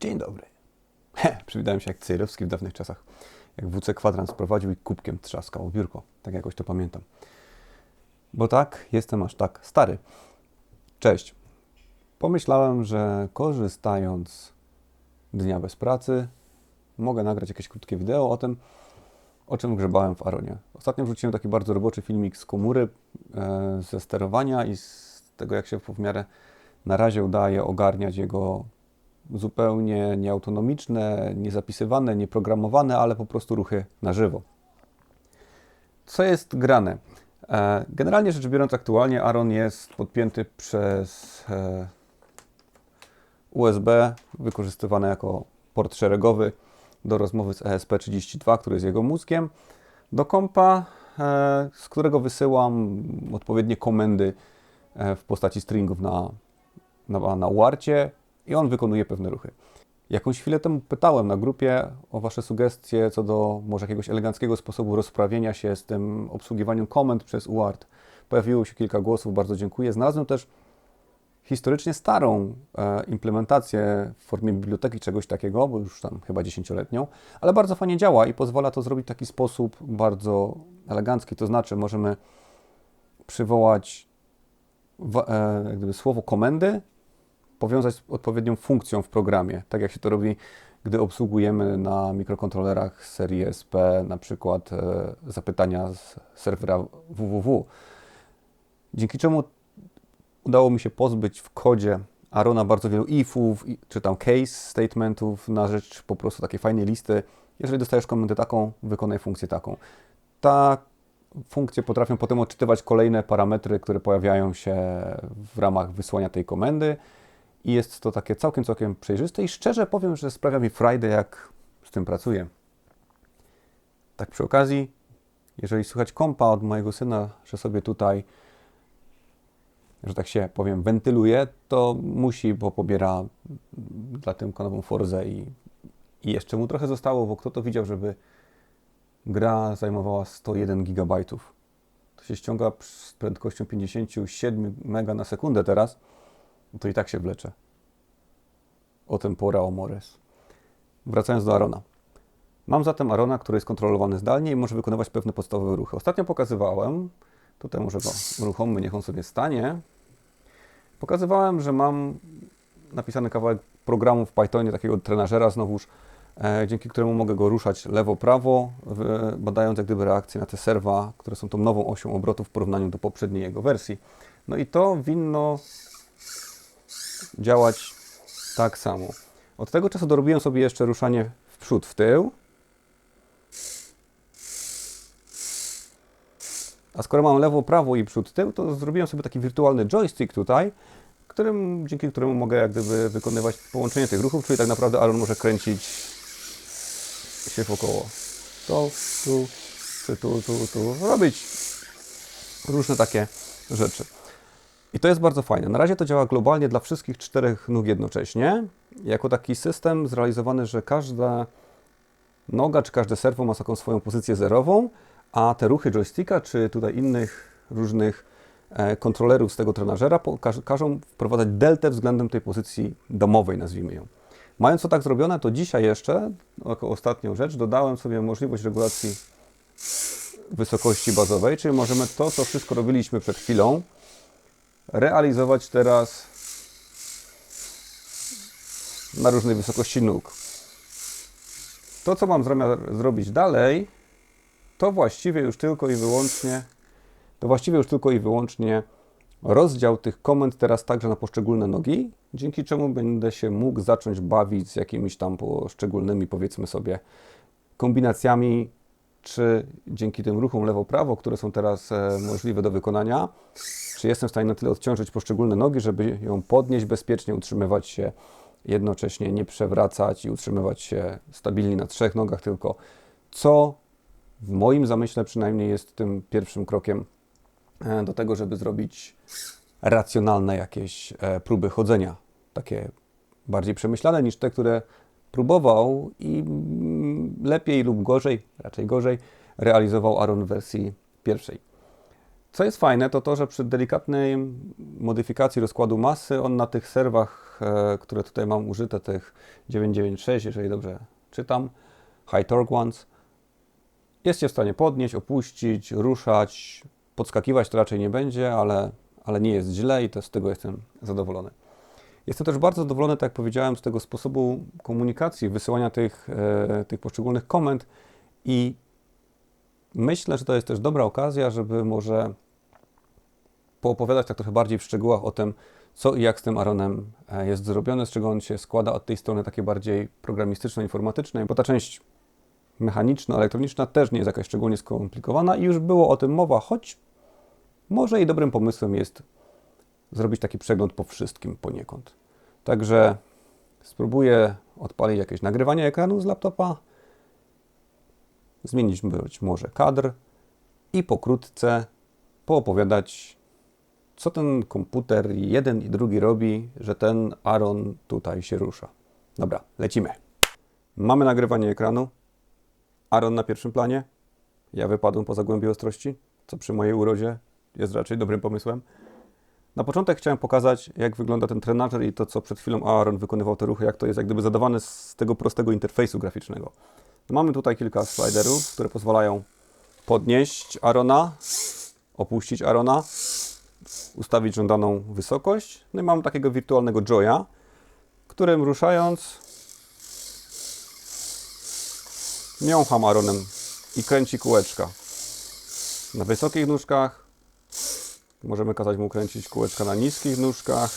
Dzień dobry. He, przywitałem się jak Cejrowski w dawnych czasach. Jak WC kwadrans prowadził i kubkiem trzaskał biurko. Tak jakoś to pamiętam. Bo tak, jestem aż tak stary. Cześć. Pomyślałem, że korzystając dnia bez pracy, mogę nagrać jakieś krótkie wideo o tym, o czym grzebałem w Aronie. Ostatnio wrzuciłem taki bardzo roboczy filmik z komury, e, ze sterowania i z tego, jak się w miarę na razie udaje ogarniać jego zupełnie nieautonomiczne, niezapisywane, nieprogramowane, ale po prostu ruchy na żywo. Co jest grane? E, Generalnie rzecz biorąc, aktualnie Aron jest podpięty przez e, USB, wykorzystywany jako port szeregowy do rozmowy z ESP32, który jest jego mózgiem, do kompa, e, z którego wysyłam odpowiednie komendy w postaci stringów na, na, na i on wykonuje pewne ruchy. Jakąś chwilę temu pytałem na grupie o Wasze sugestie co do może jakiegoś eleganckiego sposobu rozprawienia się z tym obsługiwaniem komend przez UART. Pojawiło się kilka głosów, bardzo dziękuję. Znalazłem też historycznie starą e, implementację w formie biblioteki czegoś takiego, bo już tam chyba dziesięcioletnią, ale bardzo fajnie działa i pozwala to zrobić w taki sposób bardzo elegancki. To znaczy, możemy przywołać w, e, słowo komendy, powiązać z odpowiednią funkcją w programie, tak jak się to robi, gdy obsługujemy na mikrokontrolerach serii SP na przykład e, zapytania z serwera www. Dzięki czemu udało mi się pozbyć w kodzie Arona bardzo wielu ifów, czy tam case statementów na rzecz po prostu takiej fajnej listy. Jeżeli dostajesz komendę taką, wykonaj funkcję taką. Ta funkcje potrafią potem odczytywać kolejne parametry, które pojawiają się w ramach wysłania tej komendy i jest to takie całkiem, całkiem przejrzyste i szczerze powiem, że sprawia mi frajdę, jak z tym pracuję. Tak przy okazji, jeżeli słychać kompa od mojego syna, że sobie tutaj, że tak się powiem, wentyluje, to musi, bo pobiera dla Tymka nową Forzę i, i jeszcze mu trochę zostało, bo kto to widział, żeby gra zajmowała 101 GB. To się ściąga z prędkością 57 MB na sekundę teraz, to i tak się wlecze. O tempora o mores. Wracając do Arona. Mam zatem Arona, który jest kontrolowany zdalnie i może wykonywać pewne podstawowe ruchy. Ostatnio pokazywałem, tutaj może go uruchommy, niech on sobie stanie. Pokazywałem, że mam napisany kawałek programu w Pythonie, takiego trenażera znowuż, e, dzięki któremu mogę go ruszać lewo-prawo, badając jak gdyby reakcje na te serwa, które są tą nową osią obrotu w porównaniu do poprzedniej jego wersji. No i to winno działać tak samo. Od tego czasu dorobiłem sobie jeszcze ruszanie w przód, w tył. A skoro mam lewo, prawo i przód, tył, to zrobiłem sobie taki wirtualny joystick tutaj, którym, dzięki któremu mogę jak gdyby wykonywać połączenie tych ruchów, czyli tak naprawdę Aaron może kręcić się wokoło. To, tu, czy tu, tu, tu. Robić różne takie rzeczy. I to jest bardzo fajne. Na razie to działa globalnie dla wszystkich czterech nóg jednocześnie. Jako taki system zrealizowany, że każda noga czy każde serwo ma taką swoją pozycję zerową, a te ruchy joysticka czy tutaj innych różnych e, kontrolerów z tego trenażera każą wprowadzać deltę względem tej pozycji domowej, nazwijmy ją. Mając to tak zrobione, to dzisiaj jeszcze, jako ostatnią rzecz, dodałem sobie możliwość regulacji wysokości bazowej, czyli możemy to, co wszystko robiliśmy przed chwilą, realizować teraz na różnej wysokości nóg. To, co mam zamiar zrobić dalej, to właściwie już tylko i wyłącznie to właściwie już tylko i wyłącznie rozdział tych komend teraz także na poszczególne nogi, dzięki czemu będę się mógł zacząć bawić z jakimiś tam poszczególnymi, powiedzmy sobie, kombinacjami, czy dzięki tym ruchom lewo-prawo, które są teraz e, możliwe do wykonania, czy jestem w stanie na tyle odciążyć poszczególne nogi, żeby ją podnieść bezpiecznie, utrzymywać się jednocześnie, nie przewracać i utrzymywać się stabilnie na trzech nogach tylko, co w moim zamyśle przynajmniej jest tym pierwszym krokiem e, do tego, żeby zrobić racjonalne jakieś e, próby chodzenia. Takie bardziej przemyślane niż te, które próbował i lepiej lub gorzej, raczej gorzej, realizował Aaron w wersji pierwszej. Co jest fajne, to to, że przy delikatnej modyfikacji rozkładu masy on na tych serwach e, które tutaj mam użyte, tych 996, jeżeli dobrze czytam, high torque ones, jest się w stanie podnieść, opuścić, ruszać, podskakiwać to raczej nie będzie, ale, ale nie jest źle i to z tego jestem zadowolony. Jestem też bardzo zadowolony, tak jak powiedziałem, z tego sposobu komunikacji, wysyłania tych, e, tych poszczególnych komend i myślę, że to jest też dobra okazja, żeby może poopowiadać tak trochę bardziej w szczegółach o tym, co i jak z tym Aaronem e, jest zrobione, z czego on się składa od tej strony takiej bardziej programistyczno-informatycznej, bo ta część mechaniczno-elektroniczna też nie jest jakaś szczególnie skomplikowana i już było o tym mowa, choć może i dobrym pomysłem jest zrobić taki przegląd po wszystkim poniekąd. Także spróbuję odpalić jakieś nagrywanie ekranu z laptopa, zmienić być może kadr i pokrótce poopowiadać, co ten komputer jeden i drugi robi, że ten Aaron tutaj się rusza. Dobra, lecimy. Mamy nagrywanie ekranu. Aaron na pierwszym planie. Ja wypadłem poza głębię ostrości, co przy mojej urodzie jest raczej dobrym pomysłem. Na początek chciałem pokazać, jak wygląda ten trenażer i to, co przed chwilą Aaron wykonywał te ruchy, jak to jest jak gdyby zadawane z tego prostego interfejsu graficznego. Mamy tutaj kilka sliderów, które pozwalają podnieść Arona, opuścić Arona, ustawić żądaną wysokość. No i mamy takiego wirtualnego Joya, którym ruszając miącham Aronem i kręci kółeczka. Na wysokich nóżkach możemy kazać mu kręcić kółeczka na niskich nóżkach.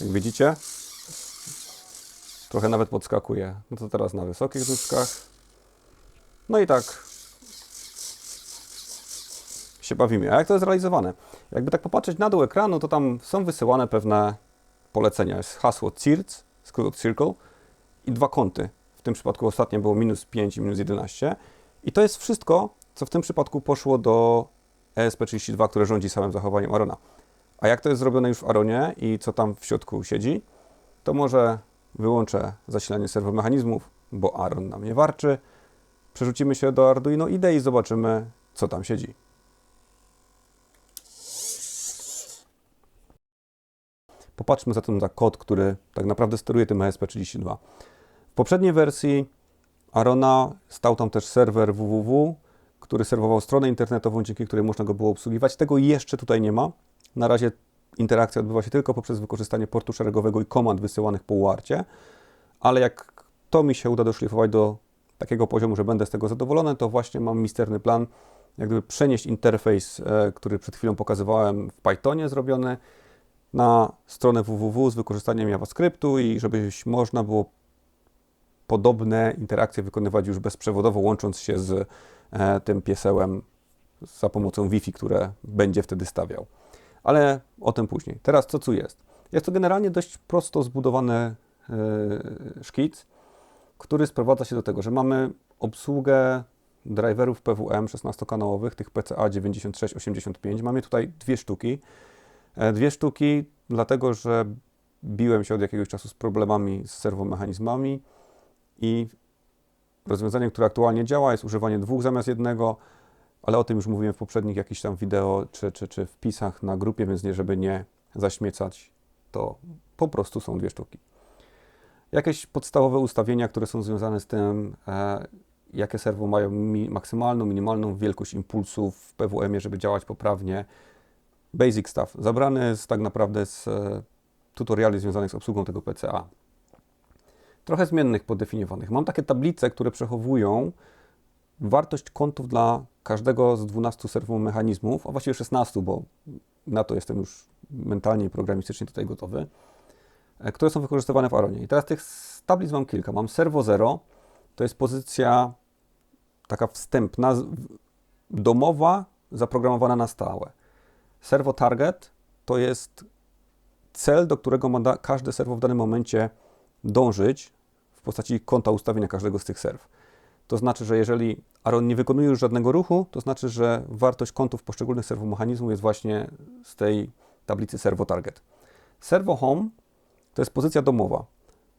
Jak widzicie, trochę nawet podskakuje. No to teraz na wysokich nóżkach. No i tak się bawimy. A jak to jest realizowane? Jakby tak popatrzeć na dół ekranu, to tam są wysyłane pewne polecenia. Jest hasło CIRC, skrót od Circle i dwa kąty. W tym przypadku ostatnie było minus 5 i minus 11. I to jest wszystko, co w tym przypadku poszło do ESP32, które rządzi samym zachowaniem Arona. A jak to jest zrobione już w Aronie i co tam w środku siedzi, to może wyłączę zasilanie serwomechanizmów, bo Aron na mnie warczy. Przerzucimy się do Arduino IDE i zobaczymy, co tam siedzi. Popatrzmy zatem za kod, który tak naprawdę steruje tym ESP32. W poprzedniej wersji Arona stał tam też serwer www, który serwował stronę internetową, dzięki której można go było obsługiwać. Tego jeszcze tutaj nie ma. Na razie interakcja odbywa się tylko poprzez wykorzystanie portu szeregowego i komand wysyłanych po uarcie, ale jak to mi się uda doszlifować do takiego poziomu, że będę z tego zadowolony, to właśnie mam misterny plan, jak gdyby przenieść interfejs, e, który przed chwilą pokazywałem w Pythonie zrobiony, na stronę www z wykorzystaniem JavaScriptu i żeby można było podobne interakcje wykonywać już bezprzewodowo, łącząc się z tym piesełem za pomocą Wi-Fi, które będzie wtedy stawiał. Ale o tym później. Teraz co tu jest? Jest to generalnie dość prosto zbudowany e, szkic, który sprowadza się do tego, że mamy obsługę driverów PWM 16-kanałowych, tych PCA 9685. Mamy tutaj dwie sztuki. E, dwie sztuki, dlatego że biłem się od jakiegoś czasu z problemami z serwomechanizmami i rozwiązaniem, które aktualnie działa, jest używanie dwóch zamiast jednego, ale o tym już mówiłem w poprzednich jakichś tam wideo czy, czy, czy wpisach na grupie, więc nie, żeby nie zaśmiecać, to po prostu są dwie sztuki. Jakieś podstawowe ustawienia, które są związane z tym, e, jakie serwo mają mi, maksymalną, minimalną wielkość impulsów w PWM-ie, żeby działać poprawnie. Basic stuff. Zabrany jest tak naprawdę z e, tutoriali związanych z obsługą tego PCA trochę zmiennych podefiniowanych. Mam takie tablice, które przechowują wartość kątów dla każdego z 12 serwomechanizmów, a właściwie 16, bo na to jestem już mentalnie i programistycznie tutaj gotowy, e, które są wykorzystywane w Aronie. I teraz tych tablic mam kilka. Mam servo 0, to jest pozycja taka wstępna, domowa, zaprogramowana na stałe. Servo target to jest cel, do którego ma każde serwo w danym momencie dążyć, w postaci konta ustawienia każdego z tych serw. To znaczy, że jeżeli Aaron nie wykonuje już żadnego ruchu, to znaczy, że wartość kątów poszczególnych serwomechanizmów jest właśnie z tej tablicy servo target. Servo home to jest pozycja domowa.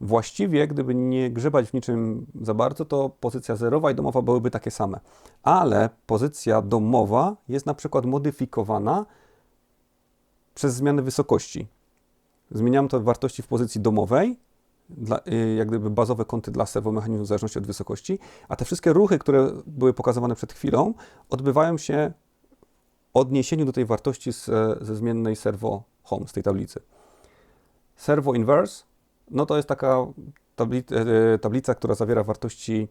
Właściwie, gdyby nie grzebać w niczym za bardzo, to pozycja zerowa i domowa byłyby takie same. Ale pozycja domowa jest na przykład modyfikowana przez zmianę wysokości. Zmieniam to wartości w pozycji domowej, dla, y, jak gdyby bazowe kąty dla serwomechanizmu w zależności od wysokości, a te wszystkie ruchy, które były pokazywane przed chwilą, odbywają się odniesieniu do tej wartości z, ze zmiennej servo home, z tej tablicy. Servo inverse, no to jest taka tablica, e, tablica która zawiera wartości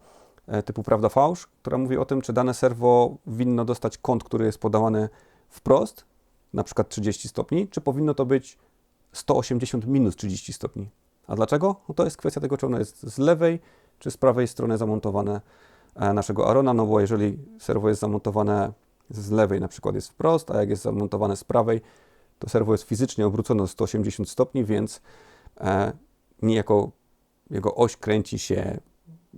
e, typu prawda-fałsz, która mówi o tym, czy dane serwo winno dostać kąt, który jest podawany wprost, na przykład 30 stopni, czy powinno to być 180 minus 30 stopni. A dlaczego? No to jest kwestia tego, czy ono jest z lewej, czy z prawej strony zamontowane e, naszego Arona, no bo jeżeli serwo jest zamontowane z lewej, na przykład jest wprost, a jak jest zamontowane z prawej, to serwo jest fizycznie obrócone o 180 stopni, więc e, niejako jego oś kręci się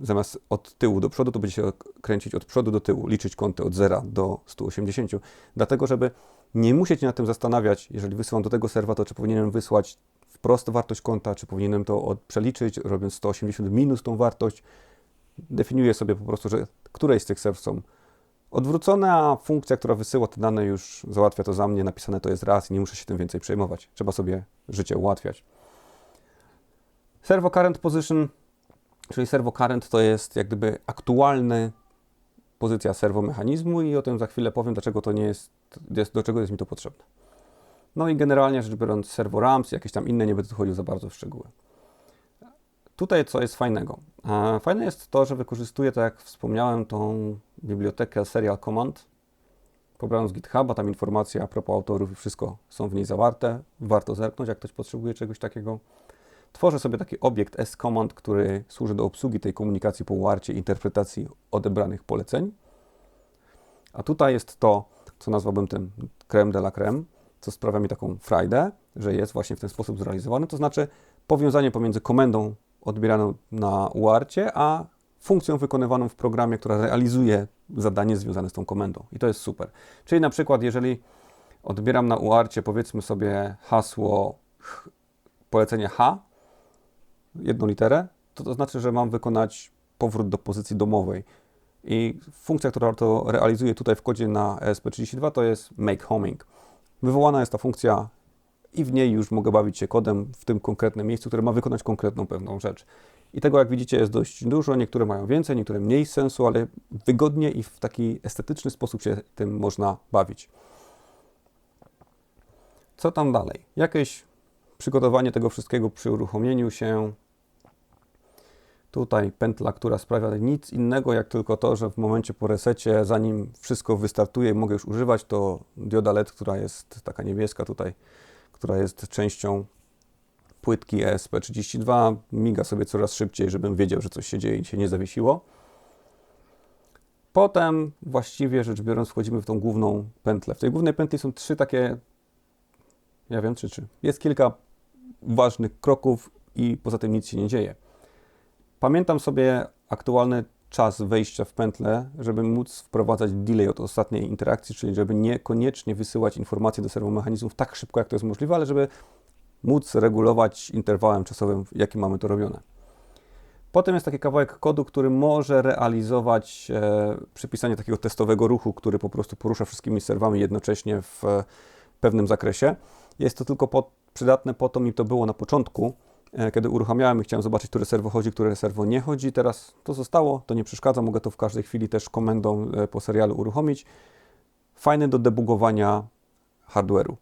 zamiast od tyłu do przodu, to będzie się kręcić od przodu do tyłu, liczyć kąty od 0 do 180. Dlatego, żeby nie musieć się nad tym zastanawiać, jeżeli wysyłam do tego serwa, to czy powinienem wysłać wprost wartość kąta, czy powinienem to przeliczyć, robiąc 180 minus tą wartość. Definiuję sobie po prostu, że któreś z tych serw są odwrócone, a funkcja, która wysyła te dane już załatwia to za mnie, napisane to jest raz i nie muszę się tym więcej przejmować. Trzeba sobie życie ułatwiać. Servo current position, czyli servo current to jest jak gdyby aktualny pozycja serwomechanizmu i o tym za chwilę powiem, dlaczego to nie jest, do czego jest mi to potrzebne. No i generalnie rzecz biorąc servo RAMs, jakieś tam inne, nie będę tu chodził za bardzo w szczegóły. Tutaj co jest fajnego? Fajne jest to, że wykorzystuję, tak jak wspomniałem, tą bibliotekę Serial Command. Pobrałem z GitHuba, tam informacje a propos autorów i wszystko są w niej zawarte. Warto zerknąć, jak ktoś potrzebuje czegoś takiego. Tworzę sobie taki obiekt S-Command, który służy do obsługi tej komunikacji po warcie, interpretacji odebranych poleceń. A tutaj jest to, co nazwałbym tym creme de la creme, co sprawia mi taką frajdę, że jest właśnie w ten sposób zrealizowany, to znaczy powiązanie pomiędzy komendą odbieraną na uarcie, a funkcją wykonywaną w programie, która realizuje zadanie związane z tą komendą. I to jest super. Czyli na przykład, jeżeli odbieram na uarcie, powiedzmy sobie hasło polecenie H, jedną literę, to to znaczy, że mam wykonać powrót do pozycji domowej. I funkcja, która to realizuje tutaj w kodzie na ESP32 to jest make homing. Wywołana jest ta funkcja i w niej już mogę bawić się kodem w tym konkretnym miejscu, które ma wykonać konkretną pewną rzecz. I tego, jak widzicie, jest dość dużo. Niektóre mają więcej, niektóre mniej sensu, ale wygodnie i w taki estetyczny sposób się tym można bawić. Co tam dalej? Jakieś przygotowanie tego wszystkiego przy uruchomieniu się. Tutaj pętla, która sprawia nic innego, jak tylko to, że w momencie po resecie, zanim wszystko wystartuje i mogę już używać, to dioda LED, która jest taka niebieska tutaj, która jest częścią płytki ESP32, miga sobie coraz szybciej, żebym wiedział, że coś się dzieje i się nie zawiesiło. Potem właściwie rzecz biorąc wchodzimy w tą główną pętlę. W tej głównej pętli są trzy takie, ja wiem, trzy, trzy. Jest kilka ważnych kroków i poza tym nic się nie dzieje. Pamiętam sobie aktualny czas wejścia w pętlę, żeby móc wprowadzać delay od ostatniej interakcji, czyli żeby niekoniecznie wysyłać informacje do serwomechanizmów tak szybko, jak to jest możliwe, ale żeby móc regulować interwałem czasowym, jakim mamy to robione. Potem jest taki kawałek kodu, który może realizować e, przypisanie takiego testowego ruchu, który po prostu porusza wszystkimi serwami jednocześnie w e, pewnym zakresie. Jest to tylko po, przydatne po to mi to było na początku, kiedy uruchamiałem i chciałem zobaczyć, które serwo chodzi, które serwo nie chodzi. Teraz to zostało, to nie przeszkadza, mogę to w każdej chwili też komendą e, po serialu uruchomić. Fajny do debugowania hardware'u.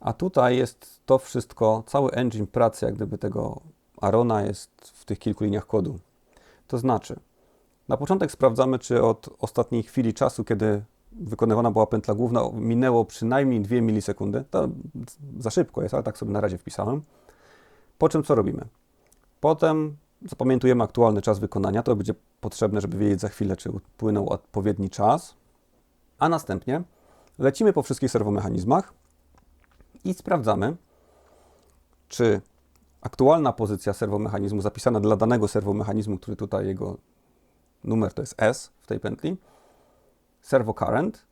A tutaj jest to wszystko, cały engine pracy, jak gdyby tego Arona jest w tych kilku liniach kodu. To znaczy, na początek sprawdzamy, czy od ostatniej chwili czasu, kiedy wykonywana była pętla główna, minęło przynajmniej 2 milisekundy. To za szybko jest, ale tak sobie na razie wpisałem. Po czym co robimy? Potem zapamiętujemy aktualny czas wykonania. To będzie potrzebne, żeby wiedzieć za chwilę, czy upłynął odpowiedni czas. A następnie lecimy po wszystkich serwomechanizmach i sprawdzamy, czy aktualna pozycja serwomechanizmu zapisana dla danego serwomechanizmu, który tutaj jego numer to jest S w tej pętli, servo current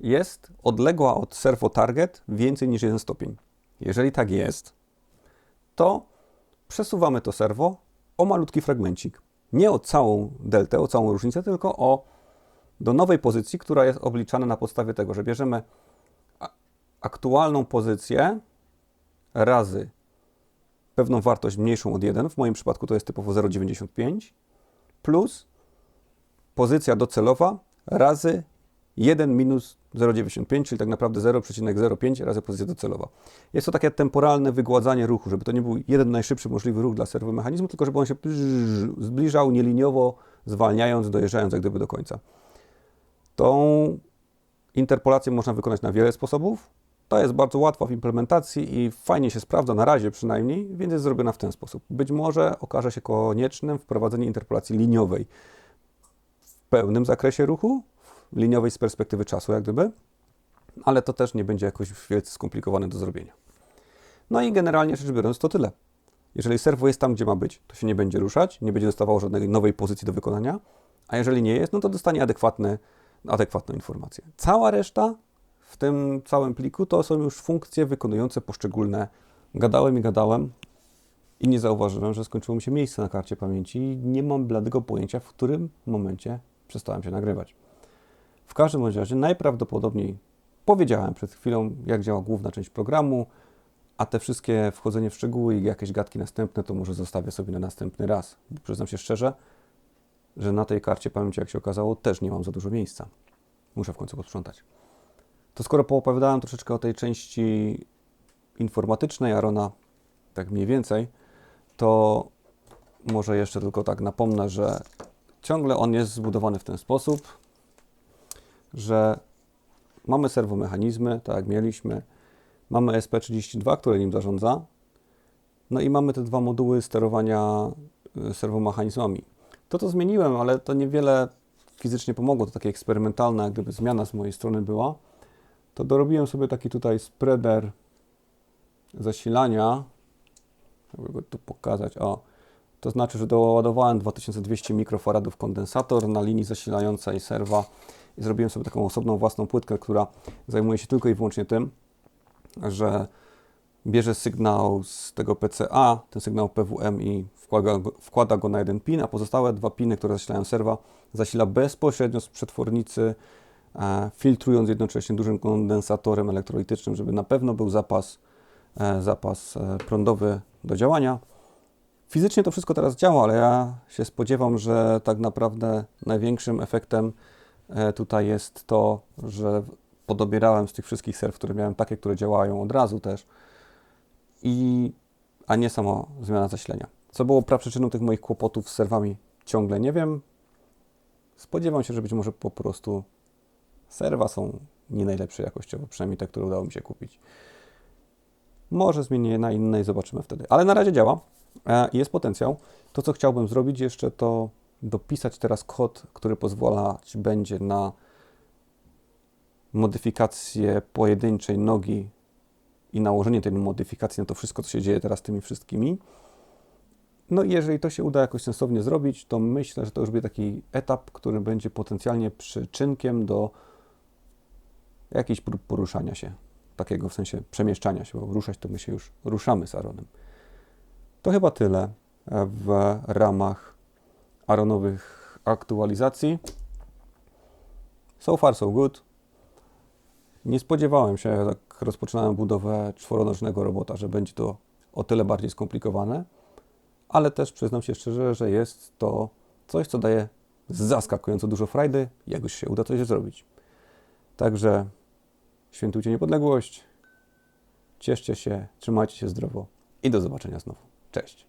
jest odległa od servo target więcej niż 1 stopień. Jeżeli tak jest, to przesuwamy to serwo o malutki fragmencik. Nie o całą deltę, o całą różnicę, tylko o do nowej pozycji, która jest obliczana na podstawie tego, że bierzemy aktualną pozycję razy pewną wartość mniejszą od 1, w moim przypadku to jest typowo 0,95, plus pozycja docelowa razy 1 minus 0,95, czyli tak naprawdę 0,05 razy pozycja docelowa. Jest to takie temporalne wygładzanie ruchu, żeby to nie był jeden najszybszy możliwy ruch dla serwomechanizmu, tylko żeby on się zbliżał nieliniowo, zwalniając, dojeżdżając jak gdyby do końca. Tą interpolację można wykonać na wiele sposobów. To jest bardzo łatwa w implementacji i fajnie się sprawdza, na razie przynajmniej, więc jest zrobiona w ten sposób. Być może okaże się koniecznym wprowadzenie interpolacji liniowej pełnym zakresie ruchu, liniowej z perspektywy czasu, jak gdyby, ale to też nie będzie jakoś wielce skomplikowane do zrobienia. No i generalnie rzecz biorąc, to tyle. Jeżeli serwo jest tam, gdzie ma być, to się nie będzie ruszać, nie będzie dostawało żadnej nowej pozycji do wykonania, a jeżeli nie jest, no to dostanie adekwatny, adekwatną informację. Cała reszta w tym całym pliku to są już funkcje wykonujące poszczególne. Gadałem i gadałem i nie zauważyłem, że skończyło mi się miejsce na karcie pamięci nie mam bladego pojęcia, w którym momencie przestałem się nagrywać. W każdym razie najprawdopodobniej powiedziałem przed chwilą, jak działa główna część programu, a te wszystkie wchodzenie w szczegóły i jakieś gadki następne, to może zostawię sobie na następny raz. Przyznam się szczerze, że na tej karcie pamięci, jak się okazało, też nie mam za dużo miejsca. Muszę w końcu posprzątać. To skoro poopowiadałem troszeczkę o tej części informatycznej Arona, tak mniej więcej, to może jeszcze tylko tak napomnę, że ciągle on jest zbudowany w ten sposób, że mamy serwomechanizmy, tak jak mieliśmy, mamy SP32, które nim zarządza, no i mamy te dwa moduły sterowania y, serwomechanizmami. To to zmieniłem, ale to niewiele fizycznie pomogło, to takie eksperymentalne, gdyby zmiana z mojej strony była. To dorobiłem sobie taki tutaj spreader zasilania, żeby go tu pokazać, o, to znaczy, że doładowałem 2200 mikrofaradów kondensator na linii zasilającej serwa i zrobiłem sobie taką osobną własną płytkę, która zajmuje się tylko i wyłącznie tym, że bierze sygnał z tego PCA, ten sygnał PWM i wkłada go, wkłada go na jeden pin, a pozostałe dwa piny, które zasilają serwa, zasila bezpośrednio z przetwornicy, e, filtrując jednocześnie dużym kondensatorem elektrolitycznym, żeby na pewno był zapas, e, zapas e, prądowy do działania. Fizycznie to wszystko teraz działa, ale ja się spodziewam, że tak naprawdę największym efektem E, tutaj jest to, że podobierałem z tych wszystkich serw, które miałem takie, które działają od razu też, i, a nie sama zmiana zasilenia. Co było praprzyczyną tych moich kłopotów z serwami, ciągle nie wiem. Spodziewam się, że być może po prostu serwa są nie najlepsze jakościowo, przynajmniej te, które udało mi się kupić. Może zmienię na inne i zobaczymy wtedy. Ale na razie działa. E, jest potencjał. To, co chciałbym zrobić jeszcze, to dopisać teraz kod, który pozwalać będzie na modyfikację pojedynczej nogi i nałożenie tej modyfikacji na to wszystko, co się dzieje teraz tymi wszystkimi. No i jeżeli to się uda jakoś sensownie zrobić, to myślę, że to już będzie taki etap, który będzie potencjalnie przyczynkiem do jakichś prób poruszania się. Takiego w sensie przemieszczania się, bo ruszać to my się już ruszamy z Aaronem. To chyba tyle w ramach Aronowych aktualizacji. So far, so good. Nie spodziewałem się, jak rozpoczynałem budowę czworonożnego robota, że będzie to o tyle bardziej skomplikowane, ale też przyznam się szczerze, że jest to coś, co daje zaskakująco dużo frajdy, jak już się uda coś zrobić. Także świętujcie niepodległość, cieszcie się, trzymajcie się zdrowo i do zobaczenia znowu. Cześć.